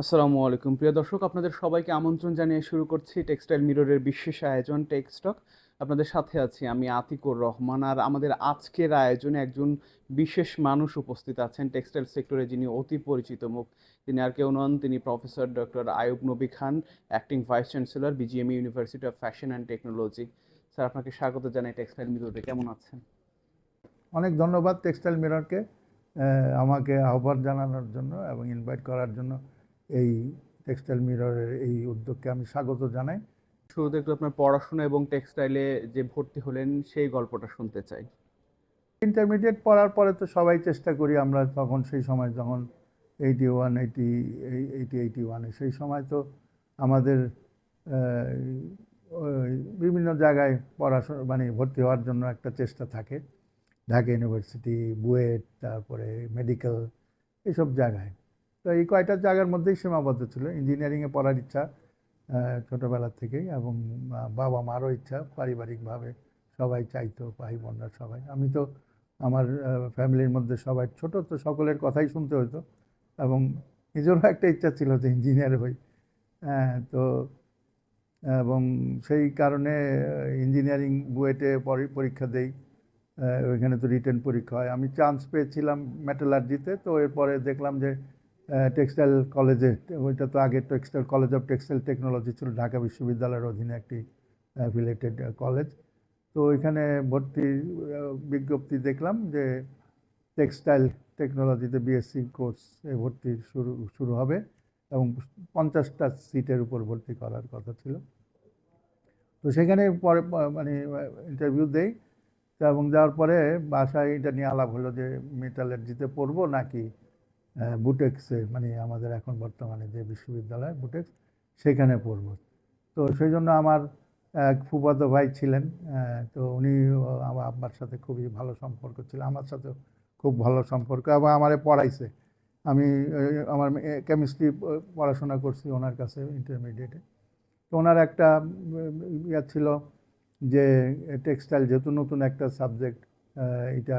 আসসালামু আলাইকুম। প্রিয় দর্শক, আপনাদের সবাইকে আমন্ত্রণ জানিয়ে শুরু করছি টেক্সটাইল মিররের বিশেষ আয়োজন, টেক্সটক। আপনাদের সাথে আছি আমি আতিকুর রহমান আর আমাদের আজকের আয়োজনে একজন বিশেষ মানুষ উপস্থিত আছেন টেক্সটাইল সেক্টরে যিনি অতি পরিচিত মুখ। তিনি আর কেউ নন, তিনি professor doctor Ayub Nabi Khan, acting vice chancellor, BGME, university of fashion and technology. Sir, আপনাকে স্বাগত জানাই টেক্সটাইল মিররে। কেমন আছেন? অনেক ধন্যবাদ টেক্সটাইল মিররকে আমাকে আহ্বান জানানোর জন্য এবং ইনভাইট করার জন্য। এই টেক্সটাইল মিররের এই উদ্যোগকে আমি স্বাগত জানাই। শুরুতে একটু আপনার পড়াশোনা এবং টেক্সটাইলে যে ভর্তি হলেন সেই গল্পটা শুনতে চাই। ইন্টারমিডিয়েট পড়ার পরে তো সবাই চেষ্টা করি আমরা তখন সেই সময় যখন এইটি ওয়ান এইটি এইটি এইটি ওয়ানে সেই সময় তো আমাদের বিভিন্ন জায়গায় পড়াশোনা মানে ভর্তি হওয়ার জন্য একটা চেষ্টা থাকে। ঢাকা ইউনিভার্সিটি বুয়েট তারপরে মেডিকেল এইসব জায়গায়। তো এই কয়টা জায়গার মধ্যেই সীমাবদ্ধ ছিল। ইঞ্জিনিয়ারিংয়ে পড়ার ইচ্ছা আহ, ছোটোবেলা থেকেই এবং বাবা মারও ইচ্ছা পারিবারিকভাবে। সবাই চাইতো ভাই বোনরা সবাই। আমি তো আমার ফ্যামিলির মধ্যে সবাই ছোট তো সকলের কথাই শুনতে হতো এবং নিজেরও একটা ইচ্ছা ছিল যে ইঞ্জিনিয়ার হই। হ্যাঁ, তো এবং সেই কারণে ইঞ্জিনিয়ারিং বুয়েটে পরি- পরীক্ষা দেই। ওইখানে তো রিটার্ন পরীক্ষা হয়। আমি চান্স পেয়েছিলাম মেটালার্জিতে তো এরপরে দেখলাম যে টেক্সটাইল কলেজে ওইটা তো আগে textile college of textile technology ছিল ঢাকা বিশ্ববিদ্যালয়ের অধীনে একটি অ্যাফিলেটেড কলেজ তো ওইখানে ভর্তির আহ, বিজ্ঞপ্তি দেখলাম যে টেক্সটাইল টেকনোলজিতে বিএসসি কোর্স ভর্তি শুরু শুরু হবে এবং পঞ্চাশটা সিটের উপর ভর্তি করার কথা ছিল। তো সেখানে পরে মানে ইন্টারভিউ দেই। এবং যাওয়ার পরে বাসায় এটা নিয়ে আলাপ হলো যে মেটালার্জিতে পড়ব নাকি বুটেক্সে মানে আমাদের এখন বর্তমানে যে বিশ্ববিদ্যালয় বুটেক্স সেখানে পড়ব। তো সেই জন্য আমার এক ফুফাতো ভাই ছিলেন তো উনি আমার আব্বার সাথে খুবই ভালো সম্পর্ক ছিল, আমার সাথে খুব ভালো সম্পর্ক এবং আমারে পড়াইছে। আমি আমার কেমিস্ট্রি পড়াশোনা করছি ওনার কাছে ইন্টারমিডিয়েটে তো ওনার একটা ইয়া ছিল যে টেক্সটাইল যেহেতু নতুন একটা সাবজেক্ট এটা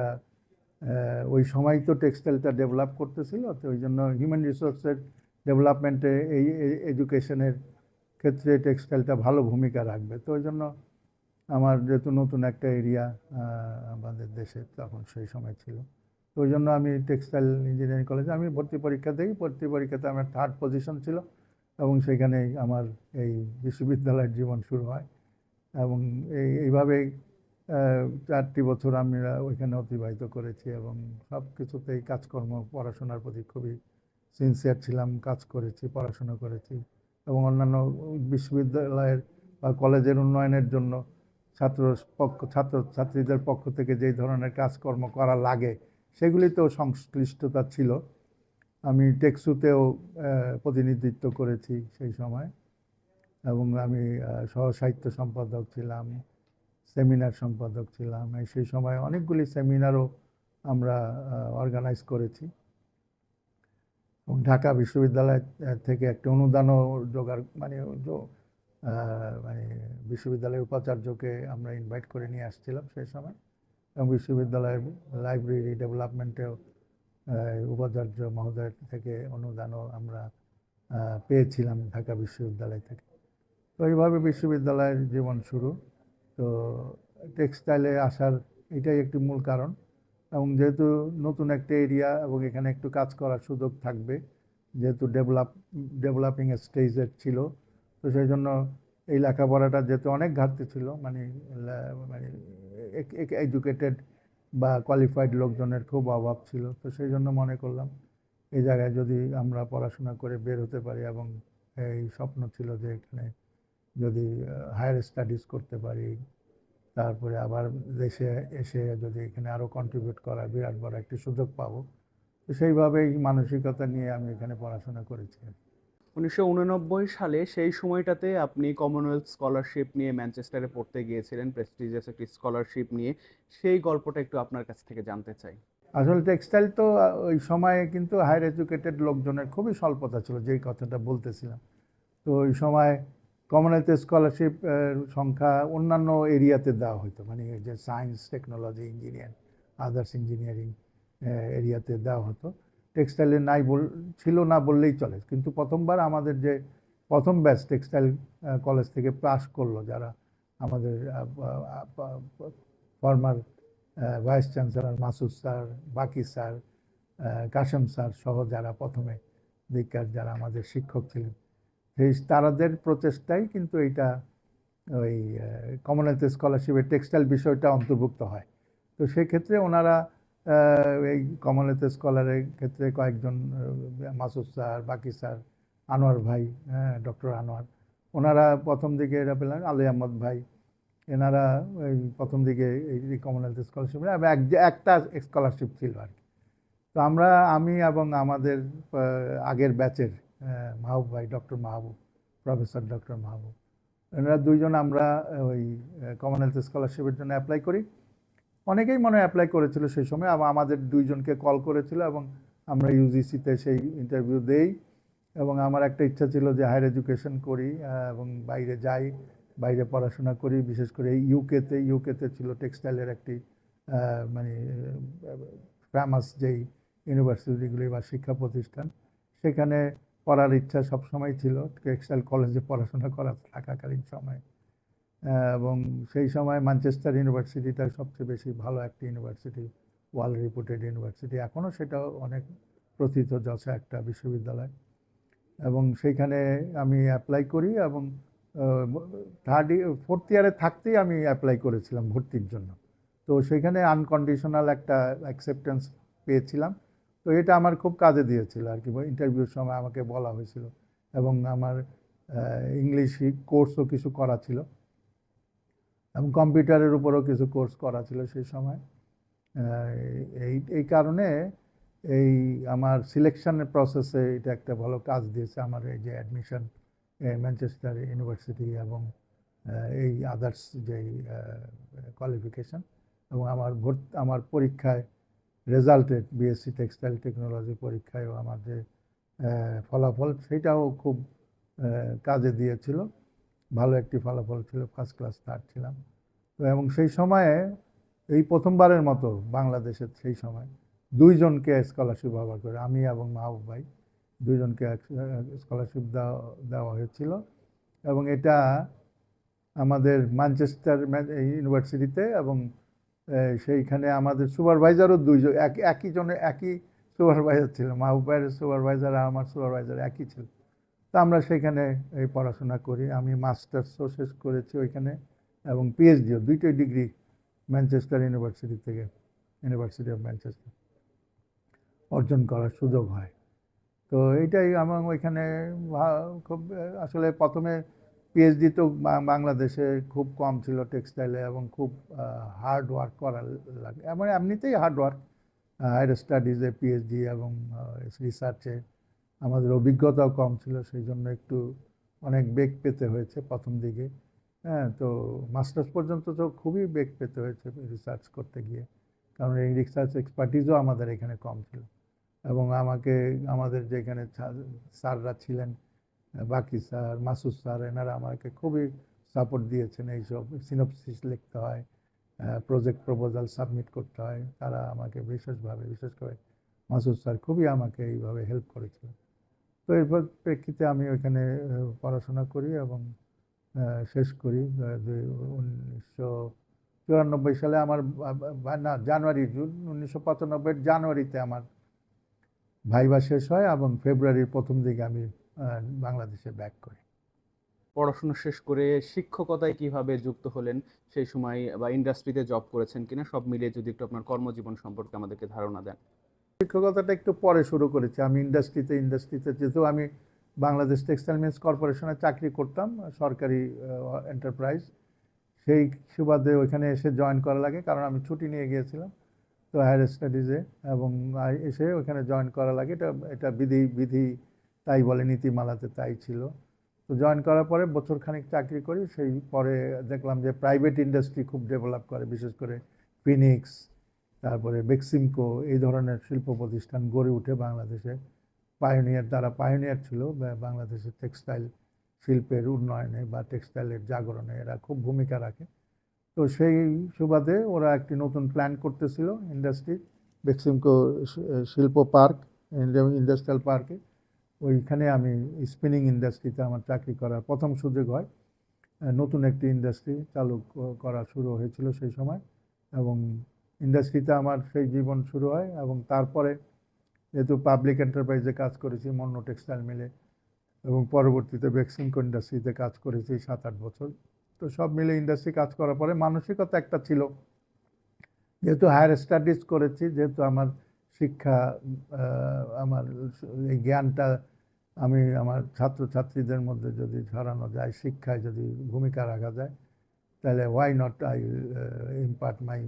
ওই সময় তো টেক্সটাইলটা ডেভেলপ করতেছিল, তো ওই জন্য হিউম্যান রিসোর্সের ডেভেলপমেন্টে এই এডুকেশনের ক্ষেত্রে টেক্সটাইলটা ভালো ভূমিকা রাখবে। তো ওই জন্য আমার যেহেতু নতুন একটা এরিয়া আমাদের দেশে তখন সেই সময় ছিল। তো ওই জন্য আমি টেক্সটাইল ইঞ্জিনিয়ারিং কলেজে আমি ভর্তি পরীক্ষা দিই, ভর্তি পরীক্ষাতে আমার থার্ড পজিশন ছিল এবং সেখানেই আমার এই বিশ্ববিদ্যালয়ের জীবন শুরু হয়। এবং এই, এইভাবেই চারটি বছর আমরা ওইখানে অতিবাহিত করেছি এবং সব কিছুতেই কাজকর্ম পড়াশোনার প্রতি খুবই সিনসিয়ার ছিলাম কাজ করেছি পড়াশোনা করেছি এবং অন্যান্য বিশ্ববিদ্যালয়ের বা কলেজের উন্নয়নের জন্য ছাত্র পক্ষ ছাত্র ছাত্রীদের পক্ষ থেকে যেই ধরনের কাজকর্ম করা লাগে সেগুলিতেও সংশ্লিষ্টতা ছিল। আমি টেকসুতেও প্রতিনিধিত্ব করেছি সেই সময় এবং আমি আহ, সহ সাহিত্য সম্পাদক ছিলাম। সেমিনার সম্পাদক ছিলাম। সেই সময় অনেকগুলি সেমিনারও আমরা অর্গানাইজ করেছি। এবং ঢাকা বিশ্ববিদ্যালয় থেকে একটা অনুদানও জোগাড় মানে মানে বিশ্ববিদ্যালয়ের উপাচার্যকে আমরা ইনভাইট করে নিয়ে আসছিলাম সেই সময়। এবং বিশ্ববিদ্যালয়ের লাইব্রেরি ডেভেলপমেন্টেও উপাচার্য মহোদয় থেকে অনুদানও আমরা পেয়েছিলাম ঢাকা বিশ্ববিদ্যালয় থেকে। তো এইভাবে বিশ্ববিদ্যালয়ের জীবন শুরু। তো টেক্সটাইলে আসার এটাই একটি মূল কারণ। এবং যেহেতু নতুন একটা এরিয়া এবং এখানে একটু কাজ করার সুযোগ থাকবে, যেহেতু ডেভেলপ ডেভেলপিং স্টেজের ছিল, তো সেই জন্য এই লেখাপড়াটা যেহেতু অনেক ঘাটতি ছিল মানে মানে এডুকেটেড বা কোয়ালিফাইড লোকজনের খুব অভাব ছিল, তো সেই জন্য মনে করলাম এই জায়গায় যদি আমরা পড়াশোনা করে বের হতে পারি এবং এই স্বপ্ন ছিল যে এখানে যদি হায়ার স্টাডিজ করতে পারি তারপরে আবার দেশে এসে যদি এখানে আরও কন্ট্রিবিউট করা বিরাট বড় একটি সুযোগ পাবো তো সেইভাবেই মানসিকতা নিয়ে আমি এখানে পড়াশোনা করেছি। উনিশশো উননব্বই সালে সেই সময়টাতে আপনি কমনওয়েলথ স্কলারশিপ নিয়ে ম্যানচেস্টারে পড়তে গিয়েছিলেন প্রেস্টিজিয়াস একটি স্কলারশিপ নিয়ে। সেই গল্পটা একটু আপনার কাছ থেকে জানতে চাই। আসলে টেক্সটাইল তো ওই সময়ে কিন্তু হায়ার এডুকেটেড লোকজনের খুবই স্বল্পতা ছিল যেই কথাটা বলতেছিলাম। তো ওই সময় কমনওয়েলথ স্কলারশিপ সংখ্যা অন্যান্য এরিয়াতে দেওয়া হতো মানে যে science, technology, engineer, others engineering এরিয়াতে দেওয়া হতো। টেক্সটাইলে নাই বল, ছিল না বললেই চলে। কিন্তু প্রথমবার আমাদের যে প্রথম ব্যাচ টেক্সটাইল কলেজ থেকে পাস করল যারা আমাদের former vice chancellor Masud sir, Baki sir Kashem sir সহ যারা প্রথমে দিককার, যারা আমাদের শিক্ষক ছিলেন সেই তারাদের প্রচেষ্টাই কিন্তু এইটা ওই কমনওয়েলথ স্কলারশিপের টেক্সটাইল বিষয়টা অন্তর্ভুক্ত হয়। তো সেক্ষেত্রে ওনারা এই কমনওয়েলথ স্কলারের ক্ষেত্রে কয়েকজন মাসুদ স্যার, বাকি স্যার, আনোয়ার ভাই হ্যাঁ ডক্টর আনোয়ার, ওনারা প্রথম দিকে এরা পেলেন, আলী আহমদ ভাই, এনারা ওই প্রথম দিকে এই কমনওয়েলথ স্কলারশিপ এক, একটা স্কলারশিপ ছিল আর কি। তো আমরা, আমি এবং আমাদের আগের ব্যাচের মাহবুব ভাই, doctor Mahbub, professor doctor Mahbub. এনারা দুইজন আমরা ওই কমনওয়েলথ স্কলারশিপের জন্য অ্যাপ্লাই করি। অনেকেই মনে অ্যাপ্লাই করেছিল সেই সময়, আবার আমাদের দুইজনকে কল করেছিল এবং আমরা ইউজিসিতে সেই ইন্টারভিউ দেই। এবং আমার একটা ইচ্ছা ছিল যে হায়ার এডুকেশন করি এবং বাইরে যাই, বাইরে পড়াশোনা করি, বিশেষ করে ইউকেতে ইউকেতে ছিল টেক্সটাইলের একটি মানে ফেমাস যেই ইউনিভার্সিটিগুলি বা শিক্ষা প্রতিষ্ঠান, সেখানে পড়ার ইচ্ছা সব সবসময় ছিল। টেক্সটাইল কলেজে পড়াশোনা করা থাকাকালীন সময়। এবং সেই সময় ম্যানচেস্টার ইউনিভার্সিটিটা সবচেয়ে বেশি ভালো একটি ইউনিভার্সিটি ওয়ার্ল্ড রিপুটেড ইউনিভার্সিটি এখনও সেটা অনেক প্রথিত যশা একটা বিশ্ববিদ্যালয়। এবং সেইখানে আমি অ্যাপ্লাই করি এবং থার্ড ইয়ার ফোর্থ ইয়ারে থাকতেই আমি অ্যাপ্লাই করেছিলাম ভর্তির জন্য। তো সেখানে আনকন্ডিশনাল একটা অ্যাকসেপ্টেন্স পেয়েছিলাম। তো এটা আমার খুব কাজে দিয়েছিল আর কি ইন্টারভিউর সময় আমাকে বলা হয়েছিল এবং আমার ইংলিশ কোর্সও কিছু করা ছিল এবং কম্পিউটারের উপরও কিছু কোর্স করা ছিল সেই সময়। এই এই কারণে এই আমার সিলেকশনের প্রসেসে এটা একটা ভালো কাজ দিয়েছে আমার এই যে অ্যাডমিশন ম্যানচেস্টার ইউনিভার্সিটি এবং এই আদার্স যেই কোয়ালিফিকেশন এবং আমার ভর্ত, আমার পরীক্ষায় রেজাল্টেড বিএসসি টেক্সটাইল টেকনোলজি পরীক্ষায়ও আমার যে ফলাফল সেটাও খুব কাজে দিয়েছিল। ভালো একটি ফলাফল ছিল ফার্স্ট ক্লাস থার্ড ছিলাম। তো এবং সেই সময়ে, এই প্রথমবারের মতো বাংলাদেশের সেই সময় দুইজনকে স্কলারশিপ ব্যবহার করে, আমি এবং মাহবুব ভাই, দুইজনকে স্কলারশিপ দেওয়া দেওয়া হয়েছিল। এবং এটা আমাদের ম্যানচেস্টার ইউনিভার্সিটিতে এবং সেইখানে আমাদের সুপারভাইজারও দুইজন, এক, একই জনে, একই সুপারভাইজার ছিল, মাহবুব ভাইয়ের সুপারভাইজার আর আমার সুপারভাইজার একই ছিল। তো আমরা সেখানে এই পড়াশোনা করি, আমি মাস্টার্সও শেষ করেছি ওইখানে এবং পিএইচডিও, দুইটাই ডিগ্রি ম্যানচেস্টার ইউনিভার্সিটি থেকে, ইউনিভার্সিটি অফ ম্যানচেস্টার। অর্জন করার সুযোগ হয়। তো এইটাই আমার ওইখানে খুব, আসলে প্রথমে পিএইচডি তো বাংলাদেশে খুব কম ছিল টেক্সটাইলে এবং খুব হার্ড ওয়ার্ক করা লাগে। মানে এমনিতেই হার্ড ওয়ার্ক হায়ার স্টাডিজে পিএইচডি এবং রিসার্চে আমাদের অভিজ্ঞতাও কম ছিল, সেই জন্য একটু অনেক বেগ পেতে হয়েছে প্রথম দিকে। হ্যাঁ তো মাস্টার্স পর্যন্ত তো খুবই বেগ পেতে হয়েছে রিসার্চ করতে গিয়ে। কারণ এই রিসার্চ এক্সপার্টিসও আমাদের এখানে কম ছিল। এবং আমাকে, আমাদের যেখানে স্যাররা ছিলেন বাকি স্যার, মাসুদ স্যার, এনারা আমাকে খুবই সাপোর্ট দিয়েছেন এইসব। সিনপসিস লিখতে হয় প্রজেক্ট প্রপোজাল সাবমিট করতে হয়। তারা আমাকে বিশেষভাবে, বিশেষ করে মাসুদ স্যার খুবই আমাকে এইভাবে হেল্প করেছিল। তো এরপর প্রেক্ষিতে আমি ওইখানে পড়াশোনা করি এবং শেষ করি। উনিশশো চুরানব্বই সালে আমার না, জানুয়ারি, জুন উনিশশো পঁচানব্বইয়ের জানুয়ারিতে আমার ভাইবা শেষ হয় এবং ফেব্রুয়ারির প্রথম দিকে আমি বাংলাদেশে ব্যাক করে। পড়াশোনা শেষ করে শিক্ষকতায় কীভাবে যুক্ত হলেন সেই সময় বা ইন্ডাস্ট্রিতে জব করেছেন কিনা সব মিলিয়ে যদি একটু আপনার কর্মজীবন সম্পর্কে আমাদেরকে ধারণা দেন। শিক্ষকতাটা একটু পরে শুরু করেছি। আমি ইন্ডাস্ট্রিতে ইন্ডাস্ট্রিতে যেহেতু আমি বাংলাদেশ টেক্সটাইল মিলস কর্পোরেশনে চাকরি করতাম সরকারি এন্টারপ্রাইজ সেই সুবাদে ওইখানে এসে জয়েন করা লাগে কারণ আমি ছুটি নিয়ে গিয়েছিলাম। তো হায়ার স্টাডিজে এবং এসে ওইখানে জয়েন করা লাগে। এটা এটা বিধি বিধি তাই বলে নীতিমালাতে তাই ছিল। তো জয়েন করার পরে বছর খানিক চাকরি করি, সেই পরে দেখলাম যে প্রাইভেট ইন্ডাস্ট্রি খুব ডেভেলপ করে, বিশেষ করে ফিনিক্স তারপরে বেক্সিমকো এই ধরনের শিল্প প্রতিষ্ঠান গড়ে উঠে বাংলাদেশে। পায়োনিয়ার তারা পায়োনিয়ার ছিল বাংলাদেশের টেক্সটাইল শিল্পের উন্নয়নে বা টেক্সটাইলের জাগরণে এরা খুব ভূমিকা রাখে। তো সেই সুবাদে ওরা একটি নতুন প্ল্যান করতেছিল ইন্ডাস্ট্রি বেক্সিমকো শিল্প পার্ক, ইন্ডাস্ট্রিয়াল পার্কে। ওইখানে আমি স্পিনিং ইন্ডাস্ট্রিতে আমার চাকরি করার প্রথম সুযোগ হয়। নতুন একটি ইন্ডাস্ট্রি চালু করা শুরু হয়েছিল সেই সময় এবং ইন্ডাস্ট্রিতে আমার সেই জীবন শুরু হয় এবং তারপরে যেহেতু পাবলিক এন্টারপ্রাইজে কাজ করেছি মন্য টেক্সটাইল মিলে এবং পরবর্তীতে বেক্সিমকো ইন্ডাস্ট্রিতে কাজ করেছি সাত আট বছর। তো সব মিলে ইন্ডাস্ট্রি কাজ করার পরে মানসিকতা একটা ছিল। যেহেতু হায়ার স্টাডিজ করেছি, যেহেতু আমার শিক্ষা আমার এই জ্ঞানটা আমি আমার ছাত্রছাত্রীদের মধ্যে যদি ছড়ানো যায় শিক্ষায় যদি ভূমিকা রাখা যায় তাহলে why not I impart my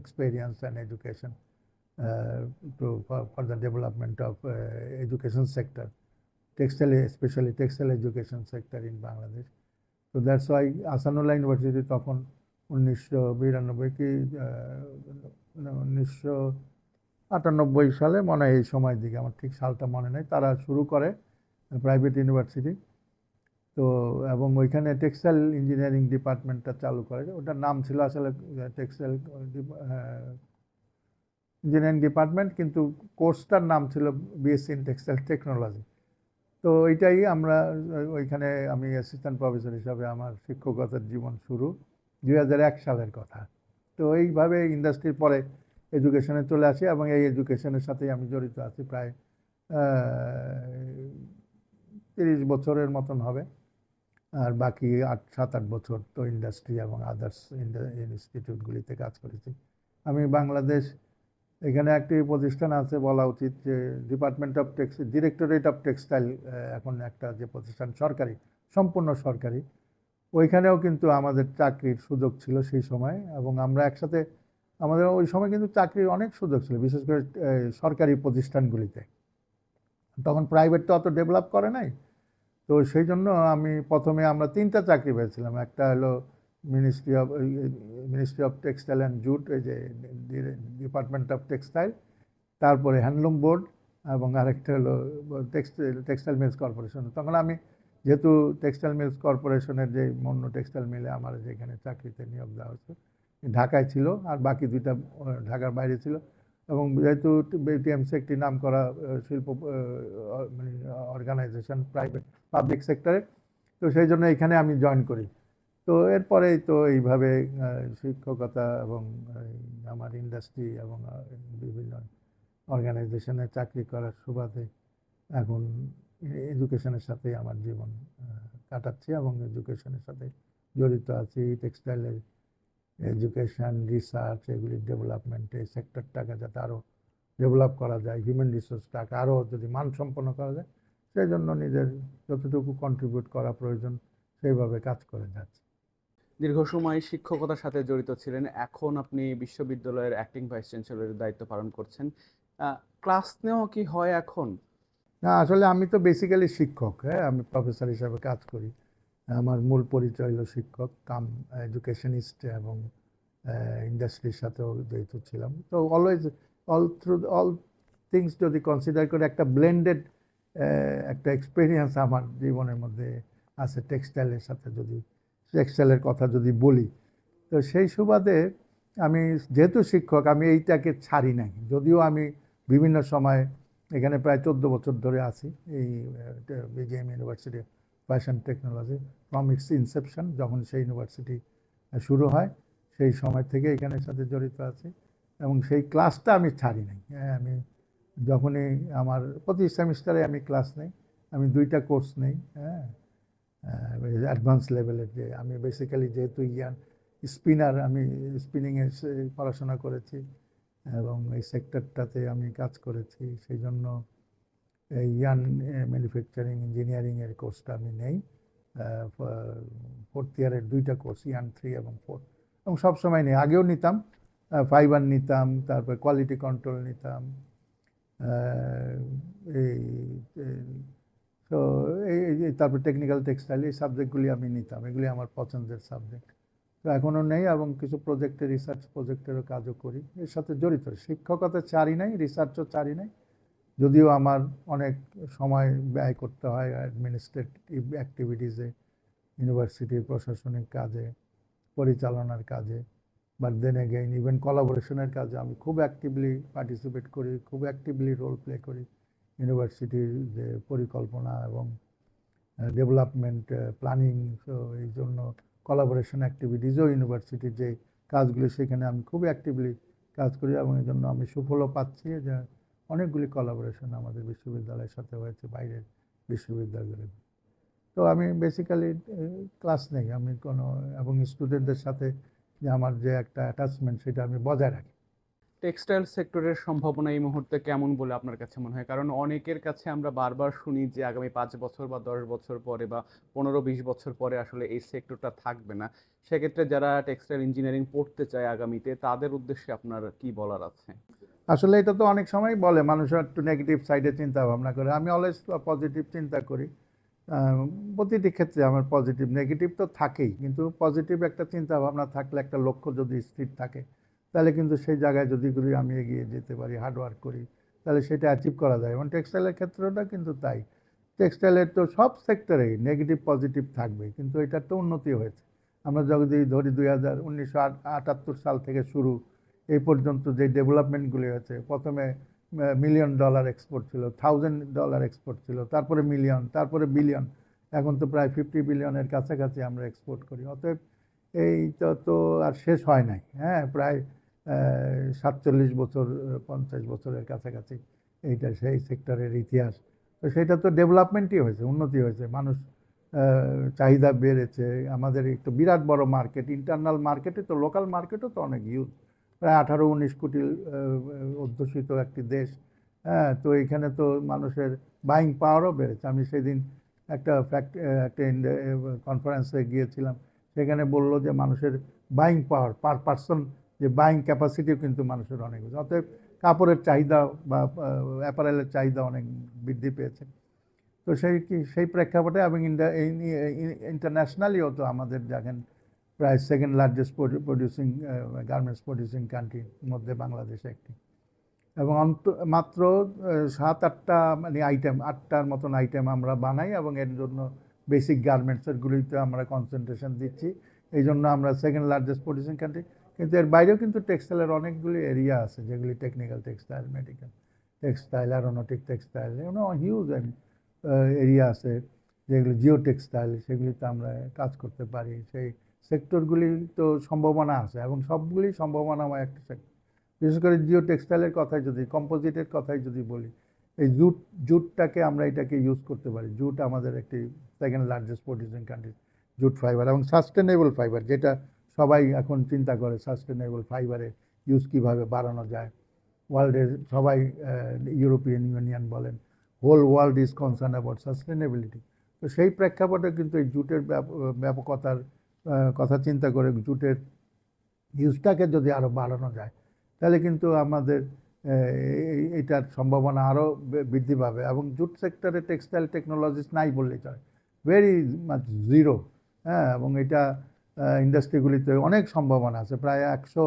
experience and education to for the development of education sector textile, specially textile education sector in Bangladesh তো দ্যাটস ওয়াই আসানুল্লাহ ইউনিভার্সিটি তখন উনিশশো বিরানব্বই কি উনিশশো আটানব্বই সালে মনে হয় এই সময়ের দিকে আমার ঠিক সালটা মনে নেই তারা শুরু করে প্রাইভেট ইউনিভার্সিটি তো, এবং ওইখানে টেক্সটাইল ইঞ্জিনিয়ারিং ডিপার্টমেন্টটা চালু করে। ওটার নাম ছিল আসলে টেক্সটাইল ইঞ্জিনিয়ারিং ডিপার্টমেন্ট কিন্তু কোর্সটার নাম ছিল বিএসসি ইন টেক্সটাইল টেকনোলজি তো, এইটাই আমরা ওইখানে আমি অ্যাসিস্ট্যান্ট প্রফেসর হিসাবে আমার শিক্ষকতার জীবন শুরু দু হাজার এক সালের কথা। তো, এইভাবে ইন্ডাস্ট্রির পরে এডুকেশনে চলে আসি, এবং এই এডুকেশনের সাথেই আমি জড়িত আছি প্রায় তিরিশ বছরের মতন হবে। আর বাকি আট, সাত, আট বছর তো ইন্ডাস্ট্রি এবং আদার্স ইনস্টিটিউটগুলিতে কাজ করেছি। আমি বাংলাদেশ, এখানে একটি প্রতিষ্ঠান আছে বলা উচিত যে department of tex directorate of textile এখন একটা যে প্রতিষ্ঠান সরকারি, সম্পূর্ণ সরকারি। ওইখানেও কিন্তু আমাদের চাকরির সুযোগ ছিল সেই সময় এবং আমরা একসাথে, আমাদের ওই সময় কিন্তু চাকরির অনেক সুযোগ ছিল, বিশেষ করে সরকারি প্রতিষ্ঠানগুলিতে। তখন প্রাইভেট তো অত ডেভেলপ করে নাই। তো সেই জন্য আমি প্রথমে আমরা তিনটা চাকরি পেয়েছিলাম। একটা হলো ministry of ministry of textile and jute এই যে ডিপার্টমেন্ট অফ টেক্সটাইল তারপরে হ্যান্ডলুম বোর্ড এবং আরেকটা হলো টেক্সটাইল টেক্সটাইল মিলস কর্পোরেশন তখন আমি যেহেতু টেক্সটাইল মিলস কর্পোরেশনের যে মন্য টেক্সটাইল মিলে আমার যেখানে চাকরিতে নিয়োগ দেওয়া হচ্ছে ঢাকায় ছিল আর বাকি দুইটা, ঢাকার বাইরে ছিল। এবং যেহেতু বিটিএমসি একটি নাম করা শিল্প মানে অর্গানাইজেশন প্রাইভেট পাবলিক সেক্টরে তো সেই জন্য এখানে আমি জয়েন করি। তো এরপরেই তো এইভাবে শিক্ষকতা এবং আমার ইন্ডাস্ট্রি এবং বিভিন্ন অর্গানাইজেশনে চাকরি করার সুবাদে এখন এডুকেশনের সাথেই আমার জীবন কাটাচ্ছি এবং এডুকেশনের সাথে জড়িত আছি টেক্সটাইলের এডুকেশন রিসার্চ এগুলির ডেভেলপমেন্টে সেক্টরটাকে যাতে আরও ডেভেলপ করা যায় হিউম্যান রিসোর্সটাকে আরও যদি মানসম্পন্ন করা যায় সেই জন্য নিজের যতটুকু কন্ট্রিবিউট করা প্রয়োজন সেইভাবে কাজ করে যাচ্ছে। দীর্ঘ সময় শিক্ষকতার সাথে জড়িত ছিলেন এখন আপনি বিশ্ববিদ্যালয়ের অ্যাক্টিং ভাইস চ্যান্সেলরের দায়িত্ব পালন করছেন। ক্লাস নেওয়া কি হয় এখন? না আসলে আমি তো বেসিক্যালি শিক্ষক হ্যাঁ আমি প্রফেসর হিসাবে কাজ করি। আমার মূল পরিচয় হলো শিক্ষক, কাম এডুকেশনিস্ট এবং ইন্ডাস্ট্রির সাথেও জড়িত ছিলাম। তো always all through all things যদি কনসিডার করে, একটা ব্লেন্ডেড একটা এক্সপিরিয়েন্স আমার জীবনের মধ্যে আছে টেক্সটাইলের সাথে যদি টেক্সটাইলের কথা যদি বলি। তো সেই সুবাদে আমি যেহেতু শিক্ষক, আমি এইটাকে ছাড়ি নাই। যদিও আমি বিভিন্ন সময় এখানে প্রায় চোদ্দ বছর ধরে আছি, এই BGM university fashion technology from its inception যখন সেই ইউনিভার্সিটি শুরু হয়, সেই সময় থেকে এখানের সাথে জড়িত আছি। এবং সেই ক্লাসটা আমি ছাড়ি নাই। হ্যাঁ আমি যখনই আমার প্রতি সেমিস্টারে আমি ক্লাস নেই, আমি দুইটা কোর্স নেই হ্যাঁ অ্যাডভান্স লেভেলের যে, আমি বেসিক্যালি যেহেতু ইয়ান স্পিনার আমি স্পিনিংয়ে পড়াশোনা করেছি এবং এই সেক্টরটাতে আমি কাজ করেছি, সেই জন্য ইয়ান ম্যানুফ্যাকচারিং ইঞ্জিনিয়ারিংয়ের কোর্সটা আমি নেই ফোর্থ ইয়ারের দুইটা কোর্স ইয়ান থ্রি এবং ফোর এবং সবসময় নেই। আগেও নিতাম ফাইবার নিতাম, তারপর কোয়ালিটি কন্ট্রোল নিতাম এই তো এই তারপর টেকনিক্যাল টেক্সটাইল এই সাবজেক্টগুলি আমি নিতাম। এগুলি আমার পছন্দের সাবজেক্ট তো এখনও নেই এবং কিছু প্রজেক্টে রিসার্চ প্রজেক্টেরও কাজও করি। এর সাথে জড়িত। শিক্ষকতা চারি নাই রিসার্চও চারি নাই। যদিও আমার অনেক সময় ব্যয় করতে হয় অ্যাডমিনিস্ট্রেটিভ অ্যাক্টিভিটিসে ইউনিভার্সিটির প্রশাসনিক কাজে, পরিচালনার কাজে বাট দেন এগেইন ইভেন কলাবোরেশনের কাজে আমি খুব অ্যাক্টিভলি পার্টিসিপেট করি, খুব অ্যাক্টিভলি রোল প্লে করি ইউনিভার্সিটির যে পরিকল্পনা এবং ডেভেলপমেন্ট প্ল্যানিং এই জন্য কলাবোরেশন অ্যাক্টিভিটিসও ইউনিভার্সিটির যে কাজগুলি সেখানে আমি খুব অ্যাক্টিভলি কাজ করি এবং এই জন্য আমি সুফলও পাচ্ছি যে অনেকগুলি কলাবোরেশন আমাদের বিশ্ববিদ্যালয়ের সাথে হয়েছে, বাইরের বিশ্ববিদ্যালয়গুলি তো আমি বেসিক্যালি ক্লাস নেই। আমি কোনো, এবং স্টুডেন্টদের সাথে যে আমার যে একটা অ্যাটাচমেন্ট সেটা আমি বজায় রাখি। টেক্সটাইল সেক্টরের সম্ভাবনা এই মুহূর্তে কেমন বলে আপনার কাছে মনে হয়? কারণ অনেকের কাছে আমরা বারবার শুনি যে আগামী পাঁচ বছর বা দশ বছর পরে বা পনেরো বিশ বছর পরে আসলে এই সেক্টরটা থাকবে না। সেক্ষেত্রে যারা টেক্সটাইল ইঞ্জিনিয়ারিং পড়তে চায় আগামীতে, তাদের উদ্দেশ্যে আপনার কি বলার আছে? আসলে এটা তো অনেক সময় বলে মানুষ একটু নেগেটিভ সাইডে চিন্তা ভাবনা করে। আমি অলওয়েজ পজিটিভ চিন্তা করি। প্রতিটি ক্ষেত্রে আমার পজিটিভ নেগেটিভ তো থাকেই। কিন্তু পজিটিভ একটা চিন্তা ভাবনা থাকলে একটা লক্ষ্য যদি স্থির থাকে, তাহলে কিন্তু সেই জায়গায় যদি করি আমি এগিয়ে যেতে পারি হার্ডওয়ার্ক করি, তাহলে সেটা অ্যাচিভ করা যায়। এবং টেক্সটাইলের ক্ষেত্রটা কিন্তু তাই। টেক্সটাইলের তো সব সেক্টরেই নেগেটিভ পজিটিভ থাকবে কিন্তু এটার তো উন্নতি হয়েছে। আমরা যদি ধরি দুই হাজার উনিশশো আটাত্তর সাল থেকে শুরু এই পর্যন্ত যে ডেভেলপমেন্টগুলি হয়েছে, প্রথমে মিলিয়ন ডলার এক্সপোর্ট ছিল থাউজেন্ড ডলার এক্সপোর্ট ছিল, তারপরে মিলিয়ন তারপরে বিলিয়ন এখন তো প্রায় ফিফটি বিলিয়নের কাছাকাছি আমরা এক্সপোর্ট করি। অতএব এই তো তো আর শেষ হয় নাই হ্যাঁ প্রায় সাতচল্লিশ বছর, পঞ্চাশ বছরের কাছাকাছি এইটা সেই সেক্টরের ইতিহাস। তো সেটা তো ডেভেলপমেন্টই হয়েছে, উন্নতি হয়েছে, মানুষ চাহিদা বেড়েছে। আমাদের একটু বিরাট বড় মার্কেট ইন্টারনাল মার্কেটে তো লোকাল মার্কেটও তো অনেক ইউজ প্রায় আঠারো উনিশ কোটি অধ্যুষিত একটি দেশ। হ্যাঁ তো এখানে তো মানুষের বাইং পাওয়ারও বেড়েছে। আমি সেদিন একটা ফ্যাক্ট একটা কনফারেন্সে গিয়েছিলাম। সেখানে বলল যে মানুষের বাইং পাওয়ার পার পার্সন যে বাইং ক্যাপাসিটিও কিন্তু মানুষের অনেক বেশি। অতএব কাপড়ের চাহিদা বা অ্যাপারেলের চাহিদা অনেক বৃদ্ধি পেয়েছে। তো সেই সেই প্রেক্ষাপটে এবং ইন্টারন্যাশনালিও তো আমাদের দেখেন প্রায় second largest producing garments producing কান্ট্রির মধ্যে বাংলাদেশ একটি। এবং অন্ত, মাত্র সাত, আটটা মানে আইটেম আটটার মতন আইটেম আমরা বানাই এবং এর জন্য বেসিক গার্মেন্টসেরগুলিতে আমরা কনসেন্ট্রেশন দিচ্ছি। এই জন্য আমরা সেকেন্ড লার্জেস্ট প্রডিউসিং কান্ট্রি কিন্তু এর বাইরেও কিন্তু টেক্সটাইলের অনেকগুলি এরিয়া আছে, যেগুলি technical textile medical textile aeronautic textile এগুলো হিউজ এরিয়া আছে। যেগুলো জিও টেক্সটাইল সেগুলিতে আমরা কাজ করতে পারি। সেই সেক্টরগুলি তো সম্ভাবনা আছে। এবং সবগুলি সম্ভাবনাময় একটা সেক্টর বিশেষ করে জিও টেক্সটাইলের কথাই যদি, কম্পোজিটের কথাই যদি বলি, এই জুট, জুটটাকে আমরা এটাকে ইউজ করতে পারি। জুট আমাদের একটি second largest producing country jute fibre এবং সাস্টেনেবল ফাইবার যেটা সবাই এখন চিন্তা করে সাস্টেনেবল ফাইবারের ইউজ কীভাবে বাড়ানো যায়। ওয়ার্ল্ডের সবাই ইউরোপিয়ান ইউনিয়ন বলেন whole world is concern about sustainability তো সেই প্রেক্ষাপটে কিন্তু এই জুটের ব্যাপ- ব্যাপকতার কথা চিন্তা করে জুটের ইউজটাকে যদি আরও বাড়ানো যায়, তাহলে কিন্তু আমাদের এইটার সম্ভাবনা আরও বৃদ্ধি পাবে এবং জুট সেক্টরে টেক্সটাইল টেকনোলজিস নাই বললেই চলে। ভেরি মাচ জিরো হ্যাঁ এবং এটা ইন্ডাস্ট্রিগুলিতে অনেক সম্ভাবনা আছে। প্রায় একশো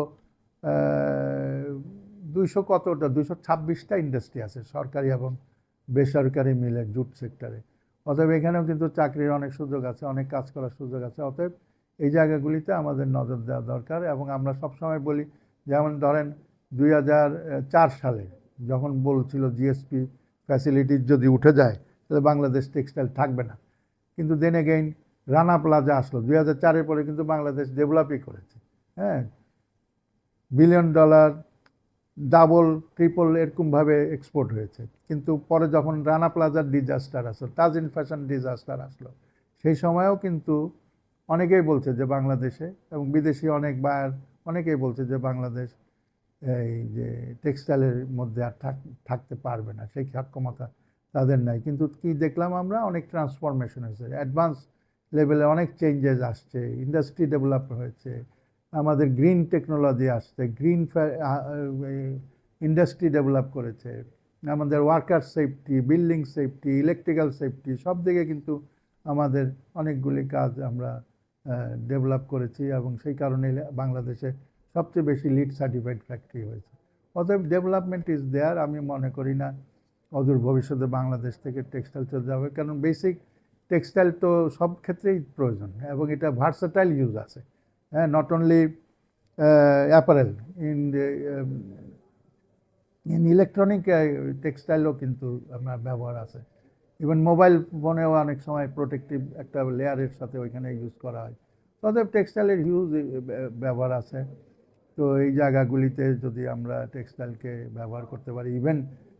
দুইশো কতটা, দুইশো ছাব্বিশটা ইন্ডাস্ট্রি আছে সরকারি এবং বেসরকারি মিলে জুট সেক্টরে। অতএব এখানেও কিন্তু চাকরির অনেক সুযোগ আছে, অনেক কাজ করার সুযোগ আছে। অতএব এই জায়গাগুলিতে আমাদের নজর দেওয়া দরকার এবং আমরা সবসময় বলি, যেমন ধরেন দুই সালে যখন বলছিল জিএসপি ফ্যাসিলিটিস যদি উঠে যায়, তাহলে বাংলাদেশ টেক্সটাইল থাকবে না। কিন্তু দেন এগেইন রানা প্লাজা আসলো, দুই হাজার চারের পরে কিন্তু বাংলাদেশ ডেভেলপই করেছে। হ্যাঁ বিলিয়ন ডলার ডাবল ট্রিপল এরকমভাবে এক্সপোর্ট হয়েছে। কিন্তু পরে যখন রানা প্লাজার ডিজাস্টার আসলো তাজিন ফ্যাশন ডিজাস্টার আসলো, সেই সময়েও কিন্তু অনেকেই বলছে যে বাংলাদেশে এবং বিদেশি অনেক বায়ার অনেকেই বলছে যে বাংলাদেশ এই যে টেক্সটাইলের মধ্যে আর থাক- থাকতে পারবে না, সেই সক্ষমতা তাদের নাই। কিন্তু কি দেখলাম আমরা? অনেক ট্রান্সফরমেশন হয়েছে। অ্যাডভান্স লেভেলে অনেক চেঞ্জেস আসছে ইন্ডাস্ট্রি ডেভেলপ হয়েছে, আমাদের গ্রিন টেকনোলজি আসছে গ্রিন ইন্ডাস্ট্রি ডেভেলপ করেছে, আমাদের worker safety building safety electrical safety সব দিকে কিন্তু আমাদের অনেকগুলি কাজ আমরা ডেভেলপ করেছি এবং সেই কারণে বাংলাদেশে সবচেয়ে বেশি লিড সার্টিফাইড ফ্যাক্টরি হয়েছে। অতএব ডেভেলপমেন্ট ইজ দেয়ার আমি মনে করি না অদূর ভবিষ্যতে বাংলাদেশ থেকে টেক্সটাইল চলে যাবে, কারণ বেসিক টেক্সটাইল তো সব ক্ষেত্রেই প্রয়োজন, এবং এটা ভার্সাটাইল ইউজ আছে। হ্যাঁ not only apparel in in electronic টেক্সটাইলও কিন্তু আপনার ব্যবহার আছে। ইভেন মোবাইল ফোনেও অনেক সময় প্রোটেক্টিভ একটা লেয়ারের সাথে ওইখানে ইউজ করা হয়। অতএব টেক্সটাইলের হিউজ ব্যবহার আছে। তো এই জায়গাগুলিতে যদি আমরা টেক্সটাইলকে ব্যবহার করতে পারি ইভেন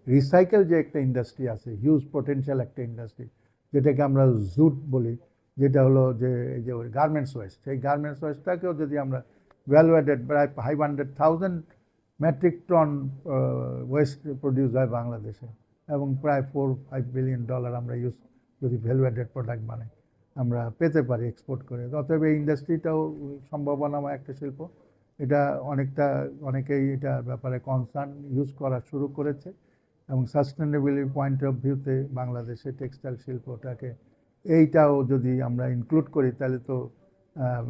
রিসাইকেল যে একটা ইন্ডাস্ট্রি আছে হিউজ পোটেনশিয়াল একটা ইন্ডাস্ট্রি যেটাকে আমরা জুট বলি, যেটা হলো যে, এই যে গার্মেন্টস ওয়েস্ট সেই গার্মেন্টস ওয়েস্টটাকেও যদি আমরা ভ্যালু অ্যাডেড প্রায় five hundred thousand metric ton waste produce হয় বাংলাদেশে। এবং প্রায় ফোর ফাইভ বিলিয়ন ডলার আমরা ইউজ যদি ভ্যালু অ্যাডেড প্রোডাক্ট বানাই, আমরা পেতে পারি এক্সপোর্ট করে। অতএব এই ইন্ডাস্ট্রিটাও সম্ভাবনাময় একটা শিল্প। এটা অনেকটা, অনেকেই এটার ব্যাপারে কনসার্ন ইউজ করা শুরু করেছে এবং সাস্টেনেবিলিটি পয়েন্ট অফ ভিউতে বাংলাদেশে টেক্সটাইল শিল্পটাকে এইটাও যদি আমরা ইনক্লুড করি, তাহলে তো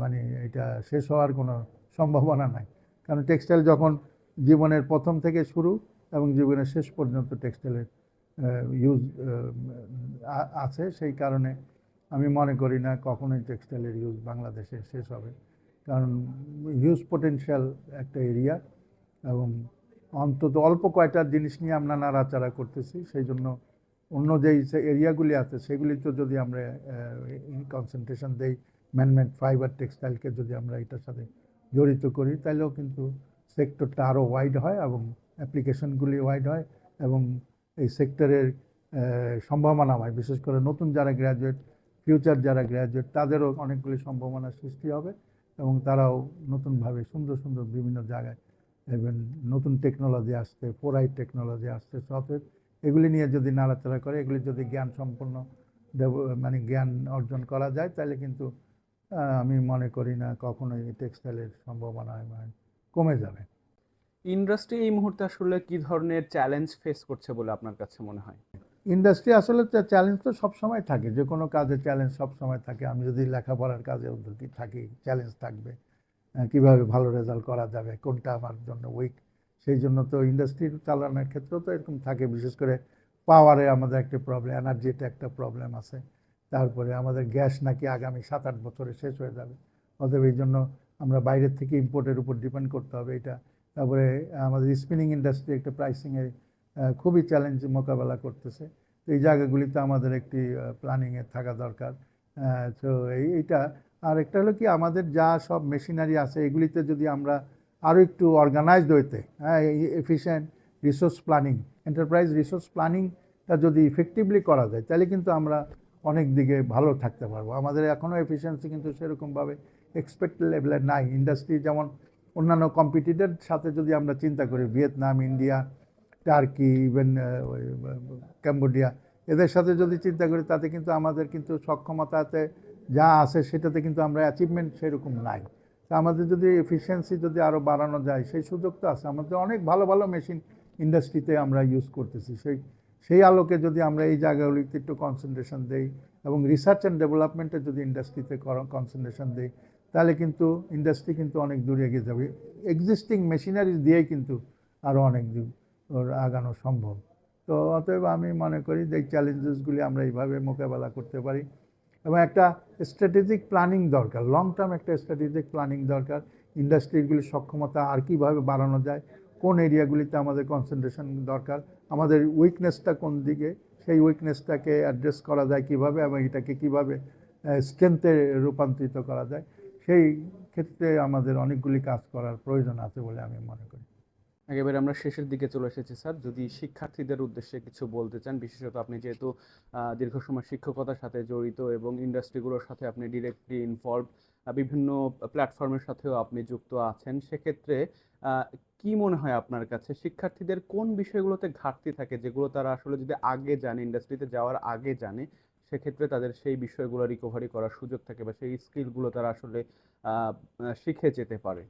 মানে এটা শেষ হওয়ার কোনো সম্ভাবনা নাই। কারণ টেক্সটাইল যখন জীবনের প্রথম থেকে শুরু এবং জীবনের শেষ পর্যন্ত টেক্সটাইলের ইউজ আছে। সেই কারণে আমি মনে করি না কখনোই টেক্সটাইলের ইউজ বাংলাদেশে শেষ হবে। কারণ হিউজ পোটেনশিয়াল একটা এরিয়া এবং অন্তত অল্প কয়টা জিনিস নিয়ে আমরা নাড়াচাড়া করতেছি, সেই জন্য অন্য যেই এরিয়াগুলি আছে, সেগুলিতে যদি আমরা কনসেন্ট্রেশন দেই ম্যানমেড ফাইবার টেক্সটাইলকে যদি আমরা এটার সাথে জড়িত করি তাহলেও কিন্তু সেক্টরটা আরও ওয়াইড হয় এবং অ্যাপ্লিকেশনগুলি ওয়াইড হয় এবং এই সেক্টরের সম্ভাবনা হয়। বিশেষ করে নতুন যারা গ্র্যাজুয়েট ফিউচার যারা গ্র্যাজুয়েট তাদেরও অনেকগুলি সম্ভাবনা সৃষ্টি হবে এবং তারাও নতুনভাবে সুন্দর সুন্দর বিভিন্ন জায়গায় এবং নতুন টেকনোলজি আসছে ফোরাইট টেকনোলজি আসছে অতএব এগুলি নিয়ে যদি নাড়াচাড়া করে, এগুলি যদি জ্ঞান সম্পন্ন মানে জ্ঞান অর্জন করা যায়, তাহলে কিন্তু আমি মনে করি না কখনোই টেক্সটাইলের সম্ভাবনা মানে কমে যাবে। ইন্ডাস্ট্রি এই মুহূর্তে আসলে কি ধরনের চ্যালেঞ্জ ফেস করছে বলে আপনার কাছে মনে হয়? ইন্ডাস্ট্রি আসলে চ্যালেঞ্জ তো সবসময় থাকে, যে কোনো কাজে চ্যালেঞ্জ সবসময় থাকে। আমি যদি লেখাপড়ার কাজে উদ্যোগী থাকি চ্যালেঞ্জ থাকবে। কীভাবে ভালো রেজাল্ট করা যাবে, কোনটা আমার জন্য উইক সেই জন্য তো ইন্ডাস্ট্রি চালানোর ক্ষেত্রেও তো এরকম থাকে। বিশেষ করে পাওয়ারে আমাদের একটা প্রবলেম এনার্জিতে একটা প্রবলেম আছে। তারপরে আমাদের গ্যাস নাকি আগামী সাত আট বছরে শেষ হয়ে যাবে। অতএব এই জন্য আমরা বাইরের থেকে ইম্পোর্টের উপর ডিপেন্ড করতে হবে। এটা তারপরে আমাদের স্পিনিং ইন্ডাস্ট্রি একটা প্রাইসিংয়ে খুবই চ্যালেঞ্জ মোকাবেলা করতেছে। তো এই জায়গাগুলিতে আমাদের একটি প্ল্যানিংয়ে থাকা দরকার। তো এইটা। আর একটা হলো কি, আমাদের যা সব মেশিনারি আছে, এগুলিতে যদি আমরা আরও একটু অর্গানাইজড হইতে হ্যাঁ efficient resource planning enterprise resource প্ল্যানিংটা যদি ইফেক্টিভলি করা যায়, তাহলে কিন্তু আমরা অনেক দিকে ভালো থাকতে পারব। আমাদের এখনও এফিসিয়েন্সি কিন্তু সেরকমভাবে এক্সপেক্ট লেভেলের নাই। ইন্ডাস্ট্রি যেমন অন্যান্য কম্পিটিটের সাথে যদি আমরা চিন্তা করি, Vietnam, India, Turkey even Cambodia, এদের সাথে যদি চিন্তা করি, তাতে কিন্তু আমাদের কিন্তু সক্ষমতাতে যা আছে সেটাতে কিন্তু আমরা অ্যাচিভমেন্ট সেরকম নাই। তা আমাদের যদি এফিসিয়েন্সি যদি আরও বাড়ানো যায়, সেই সুযোগ তো আছে। আমাদের অনেক ভালো ভালো মেশিন ইন্ডাস্ট্রিতে আমরা ইউজ করতেছি। সেই সেই আলোকে যদি আমরা এই জায়গাগুলিতে একটু কনসেন্ট্রেশন দেই এবং রিসার্চ অ্যান্ড ডেভেলপমেন্টে যদি ইন্ডাস্ট্রিতে কনসেন্ট্রেশন দেই তাহলে কিন্তু ইন্ডাস্ট্রি কিন্তু অনেক দূর এগিয়ে যাবে। এক্সিস্টিং মেশিনারি দিয়েই কিন্তু আরও অনেক দূর ওর আগানো সম্ভব। তো অতএব আমি মনে করি যে চ্যালেঞ্জেসগুলি আমরা এইভাবে মোকাবেলা করতে পারি। এবং একটা স্ট্র্যাটেজিক প্ল্যানিং দরকার লং টার্ম একটা স্ট্র্যাটেজিক প্ল্যানিং দরকার। ইন্ডাস্ট্রিগুলির সক্ষমতা আর কীভাবে বাড়ানো যায়, কোন এরিয়াগুলিতে আমাদের কনসেন্ট্রেশন দরকার, আমাদের উইকনেসটা কোন দিকে, সেই উইকনেসটাকে অ্যাড্রেস করা যায় কীভাবে এবং এটাকে কীভাবে স্ট্রেংথে রূপান্তরিত করা যায়। সেই ক্ষেত্রে আমাদের অনেকগুলি কাজ করার প্রয়োজন আছে বলে আমি মনে করি। একেবারে আমরা শেষের দিকে চলে এসেছি, স্যার। যদি শিক্ষার্থীদের উদ্দেশ্যে কিছু বলতে চান, বিশেষত আপনি যেহেতু দীর্ঘ সময় শিক্ষকতার সাথে জড়িত এবং ইন্ডাস্ট্রিগুলোর সাথে আপনি ডিরেক্টলি ইনভলভ বিভিন্ন প্ল্যাটফর্মের সাথেও আপনি যুক্ত আছেন, সেক্ষেত্রে কি মনে হয় আপনার কাছে? শিক্ষার্থীদের কোন বিষয়গুলোতে ঘাটতি থাকে যেগুলো তারা আসলে যদি আগে জানে ইন্ডাস্ট্রিতে যাওয়ার আগে জানে সেক্ষেত্রে তাদের সেই বিষয়গুলো রিকভারি করার সুযোগ থাকে বা সেই স্কিলগুলো তারা আসলে শিখে যেতে পারে।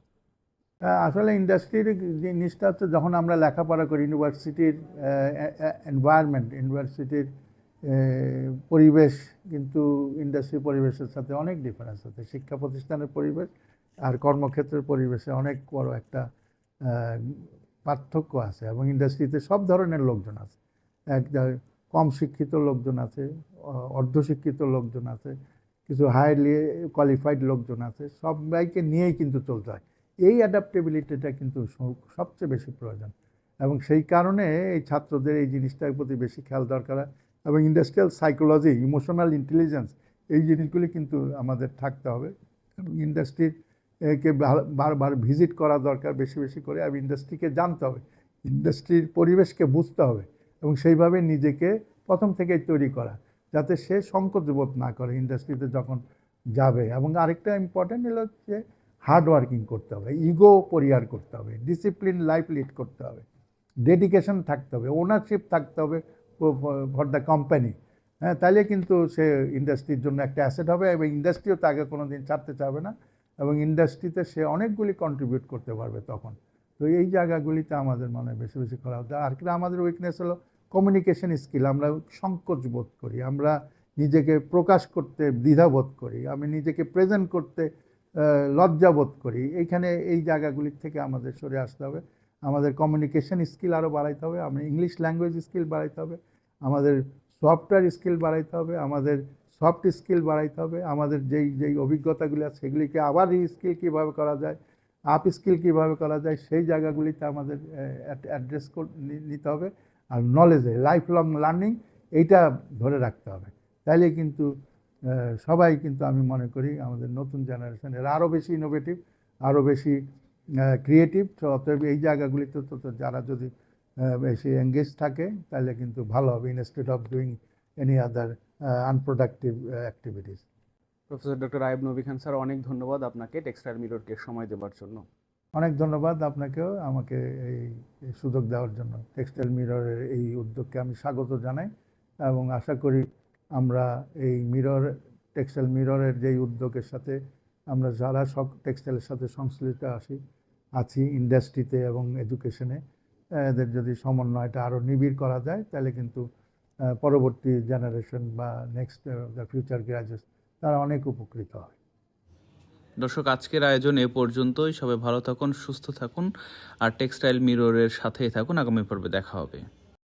আসলে ইন্ডাস্ট্রির জিনিসটা হচ্ছে যখন আমরা লেখাপড়া করি ইউনিভার্সিটির এনভায়রনমেন্ট ইউনিভার্সিটির পরিবেশ কিন্তু ইন্ডাস্ট্রি পরিবেশের সাথে অনেক ডিফারেন্স আছে। শিক্ষা প্রতিষ্ঠানের পরিবেশ আর কর্মক্ষেত্রের পরিবেশে অনেক বড় একটা পার্থক্য আছে এবং ইন্ডাস্ট্রিতে সব ধরনের লোকজন আছে। এক কম শিক্ষিত লোকজন আছে অর্ধশিক্ষিত লোকজন আছে, কিছু হাইলি কোয়ালিফাইড লোকজন আছে, সবাইকে নিয়েই কিন্তু চলতে হয়। এই অ্যাডাপ্টেবিলিটিটা কিন্তু সবচেয়ে বেশি প্রয়োজন। এবং সেই কারণে এই ছাত্রদের এই জিনিসটার প্রতি বেশি খেয়াল দরকার হয়। এবং ইন্ডাস্ট্রিয়াল সাইকোলজি ইমোশনাল ইন্টেলিজেন্স এই জিনিসগুলি কিন্তু আমাদের থাকতে হবে। এবং ইন্ডাস্ট্রির কে বারবার ভিজিট করা দরকার বেশি বেশি করে। এবং ইন্ডাস্ট্রিকে জানতে হবে। ইন্ডাস্ট্রির পরিবেশকে বুঝতে হবে। এবং সেইভাবে নিজেকে প্রথম থেকেই তৈরি করা, যাতে সে সংকোচ না করে ইন্ডাস্ট্রিতে যখন যাবে। এবং আরেকটা ইম্পর্টেন্ট হলো যে হার্ড ওয়ার্কিং করতে হবে ইগো পরিহার করতে হবে ডিসিপ্লিন লাইফ লিড করতে হবে ডেডিকেশন থাকতে হবে ওনারশিপ থাকতে হবে ফর দ্য কোম্পানি হ্যাঁ তাহলে কিন্তু সে ইন্ডাস্ট্রির জন্য একটা অ্যাসেট হবে এবং ইন্ডাস্ট্রিও তাকে কোনো দিন ছাড়তে চাবে না এবং ইন্ডাস্ট্রিতে সে অনেকগুলি কন্ট্রিবিউট করতে পারবে তখন। তো এই জায়গাগুলিতে আমাদের মনে বেশি বেশি করা হতো আর কি আমাদের উইকনেস হলো কমিউনিকেশন স্কিল আমরা সংকোচ বোধ করি আমরা নিজেকে প্রকাশ করতে দ্বিধাবোধ করি আমি নিজেকে প্রেজেন্ট করতে আহ, লজ্জা বোধ করি এইখানে এই জায়গাগুলির থেকে আমাদের সরে আসতে হবে আমাদের কমিউনিকেশন স্কিল আরও বাড়াইতে হবে আমরা ইংলিশ ল্যাঙ্গুয়েজ স্কিল বাড়াইতে হবে আমাদের সফটওয়্যার স্কিল বাড়াইতে হবে আমাদের সফট স্কিল বাড়াইতে হবে আমাদের যেই যেই অভিজ্ঞতাগুলি আছে সেগুলিকে আবার স্কিল কীভাবে করা যায় আপ স্কিল কীভাবে করা যায় সেই জায়গাগুলিতে আমাদের অ্যাড্রেস নিতে হবে আর নলেজে লাইফ লং লার্নিং এইটা ধরে রাখতে হবে। তাইলে কিন্তু সবাই কিন্তু আমি মনে করি আমাদের নতুন জেনারেশন এরা আরও বেশি ইনোভেটিভ আরও বেশি ক্রিয়েটিভ অতএব এই জায়গাগুলিতে তো যারা যদি বেশি এঙ্গেজ থাকে তাহলে কিন্তু ভালো হবে instead of doing any other unproductive activities professor doctor Ayub Nabi Khan sir, অনেক ধন্যবাদ আপনাকে টেক্সটাইল মিররকে সময় দেওয়ার জন্য। অনেক ধন্যবাদ আপনাকেও আমাকে এই সুযোগ দেওয়ার জন্য। টেক্সটাইল মিররের এই উদ্যোগকে আমি স্বাগত জানাই এবং আশা করি আমরা এই মিরর টেক্সটাইল মিররের যেই উদ্যোগের সাথে আমরা যারা সব টেক্সটাইলের সাথে সংশ্লিষ্ট আসি, আছি ইন্ডাস্ট্রিতে এবং এডুকেশনে এদের যদি সমন্বয়টা আরও নিবিড় করা যায়, তাহলে কিন্তু পরবর্তী জেনারেশন বা নেক্সট দ্য ফিউচার গ্রাজুয়েট তারা অনেক উপকৃত হয় দর্শক, আজকের আয়োজন এ পর্যন্তই। সবাই ভালো থাকুন, সুস্থ থাকুন, আর টেক্সটাইল মিররের সাথেই থাকুন। আগামী পর্বে দেখা হবে।